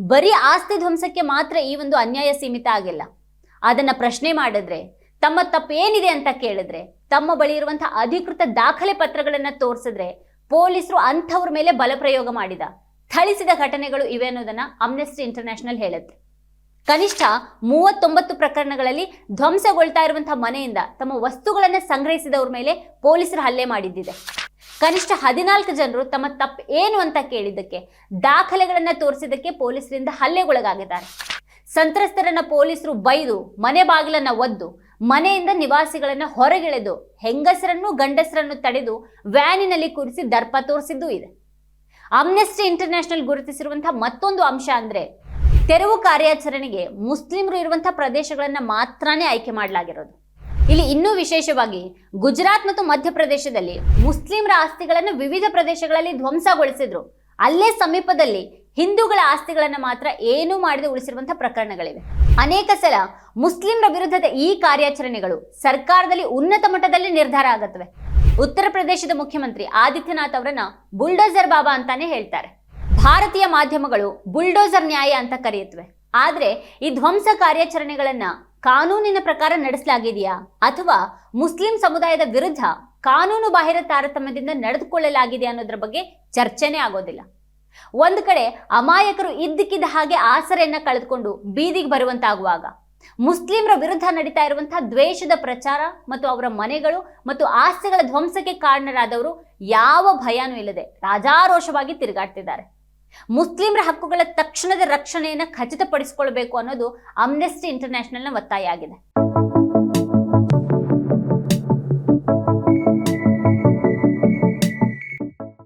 ಬರೀ ಆಸ್ತಿ ಧ್ವಂಸಕ್ಕೆ ಮಾತ್ರ ಈ ಒಂದು ಅನ್ಯಾಯ ಸೀಮಿತ ಆಗಿಲ್ಲ. ಅದನ್ನ ಪ್ರಶ್ನೆ ಮಾಡಿದ್ರೆ, ತಮ್ಮ ತಪ್ಪೇನಿದೆ ಅಂತ ಕೇಳಿದ್ರೆ, ತಮ್ಮ ಬಳಿ ಇರುವಂತಹ ಅಧಿಕೃತ ದಾಖಲೆ ಪತ್ರಗಳನ್ನ ತೋರಿಸಿದ್ರೆ, ಪೊಲೀಸರು ಅಂಥವ್ರ ಮೇಲೆ ಬಲಪ್ರಯೋಗ ಮಾಡಿದ. ಥಳಿಸಿದ ಘಟನೆಗಳು ಇವೆ ಅನ್ನೋದನ್ನ ಅಮ್ನೆಸ್ಟಿ ಇಂಟರ್ನ್ಯಾಷನಲ್ ಹೇಳುತ್ತೆ. ಕನಿಷ್ಠ ಮೂವತ್ತೊಂಬತ್ತು ಪ್ರಕರಣಗಳಲ್ಲಿ ಧ್ವಂಸಗೊಳ್ತಾ ಇರುವಂತಹ ಮನೆಯಿಂದ ತಮ್ಮ ವಸ್ತುಗಳನ್ನು ಸಂಗ್ರಹಿಸಿದವ್ರ ಮೇಲೆ ಪೊಲೀಸರು ಹಲ್ಲೆ ಮಾಡಿದ್ದಿದೆ. ಕನಿಷ್ಠ ಹದಿನಾಲ್ಕು ಜನರು ತಮ್ಮ ತಪ್ಪು ಏನು ಅಂತ ಕೇಳಿದ್ದಕ್ಕೆ, ದಾಖಲೆಗಳನ್ನ ತೋರಿಸಿದ್ದಕ್ಕೆ ಪೊಲೀಸರಿಂದ ಹಲ್ಲೆಗೊಳಗಾಗಿದ್ದಾರೆ. ಸಂತ್ರಸ್ತರನ್ನ ಪೊಲೀಸರು ಬೈದು, ಮನೆ ಬಾಗಿಲನ್ನ ಒದ್ದು, ಮನೆಯಿಂದ ನಿವಾಸಿಗಳನ್ನ ಹೊರಗೆಳೆದು, ಹೆಂಗಸರನ್ನು ಗಂಡಸರನ್ನು ತಡೆದು ವ್ಯಾನಿನಲ್ಲಿ ಕೂರಿಸಿ ದರ್ಪ ತೋರಿಸಿದ್ದು ಇದೆ. ಅಮ್ನೆಸ್ಟಿ ಇಂಟರ್ನ್ಯಾಷನಲ್ ಗುರುತಿಸಿರುವಂತಹ ಮತ್ತೊಂದು ಅಂಶ ಅಂದ್ರೆ, ತೆರವು ಕಾರ್ಯಾಚರಣೆಗೆ ಮುಸ್ಲಿಮರು ಇರುವಂತಹ ಪ್ರದೇಶಗಳನ್ನ ಮಾತ್ರನೇ ಆಯ್ಕೆ ಮಾಡಲಾಗಿರೋದು. ಇಲ್ಲಿ ಇನ್ನೂ ವಿಶೇಷವಾಗಿ ಗುಜರಾತ್ ಮತ್ತು ಮಧ್ಯಪ್ರದೇಶದಲ್ಲಿ ಮುಸ್ಲಿಮರ ಆಸ್ತಿಗಳನ್ನು ವಿವಿಧ ಪ್ರದೇಶಗಳಲ್ಲಿ ಧ್ವಂಸಗೊಳಿಸಿದ್ರು. ಅಲ್ಲೇ ಸಮೀಪದಲ್ಲಿ ಹಿಂದೂಗಳ ಆಸ್ತಿಗಳನ್ನು ಮಾತ್ರ ಏನೂ ಮಾಡದೆ ಉಳಿಸಿರುವಂತಹ ಪ್ರಕರಣಗಳಿವೆ. ಅನೇಕ ಸಲ ಮುಸ್ಲಿಮರ ವಿರುದ್ಧದ ಈ ಕಾರ್ಯಾಚರಣೆಗಳು ಸರ್ಕಾರದಲ್ಲಿ ಉನ್ನತ ಮಟ್ಟದಲ್ಲಿ ನಿರ್ಧಾರ ಆಗುತ್ತವೆ ಉತ್ತರ ಪ್ರದೇಶದ ಮುಖ್ಯಮಂತ್ರಿ ಆದಿತ್ಯನಾಥ್ ಅವರನ್ನ ಬುಲ್ಡೋಸರ್ ಬಾಬಾ ಅಂತಾನೆ ಹೇಳ್ತಾರೆ. ಭಾರತೀಯ ಮಾಧ್ಯಮಗಳು ಬುಲ್ಡೋಸರ್ ನ್ಯಾಯ ಅಂತ ಕರೆಯುತ್ತವೆ ಆದರೆ ಈ ಧ್ವಂಸ ಕಾರ್ಯಾಚರಣೆಗಳನ್ನ ಕಾನೂನಿನ ಪ್ರಕಾರ ನಡೆಸಲಾಗಿದೆಯಾ? ಅಥವಾ ಮುಸ್ಲಿಂ ಸಮುದಾಯದ ವಿರುದ್ಧ ಕಾನೂನು ಬಾಹಿರ ತಾರತಮ್ಯದಿಂದ ನಡೆದುಕೊಳ್ಳಲಾಗಿದೆ ಅನ್ನೋದ್ರ ಬಗ್ಗೆ ಚರ್ಚೆನೇ ಆಗೋದಿಲ್ಲ. ಒಂದು ಕಡೆ ಅಮಾಯಕರು ಇದ್ದಕ್ಕಿದ್ದ ಹಾಗೆ ಆಸರೆಯನ್ನ ಕಳೆದುಕೊಂಡು ಬೀದಿಗೆ ಬರುವಂತಾಗುವಾಗ ಮುಸ್ಲಿಮರ ವಿರುದ್ಧ ನಡೀತಾ ಇರುವಂತಹ ದ್ವೇಷದ ಪ್ರಚಾರ ಮತ್ತು ಅವರ ಮನೆಗಳು ಮತ್ತು ಆಸ್ತಿಗಳ ಧ್ವಂಸಕ್ಕೆ ಕಾರಣರಾದವರು ಯಾವ ಭಯನೂ ಇಲ್ಲದೆ ರಾಜಾರೋಷವಾಗಿ ತಿರುಗಾಡ್ತಿದ್ದಾರೆ. ಮುಸ್ಲಿಮರ ಹಕ್ಕುಗಳ ತಕ್ಷಣದ ರಕ್ಷಣೆಯನ್ನು ಖಚಿತಪಡಿಸಿಕೊಳ್ಬೇಕು ಅನ್ನೋದು ಅಮ್ನೆಸ್ಟಿ ಇಂಟರ್ನ್ಯಾಷನಲ್ನ ಒತ್ತಾಯ ಆಗಿದೆ.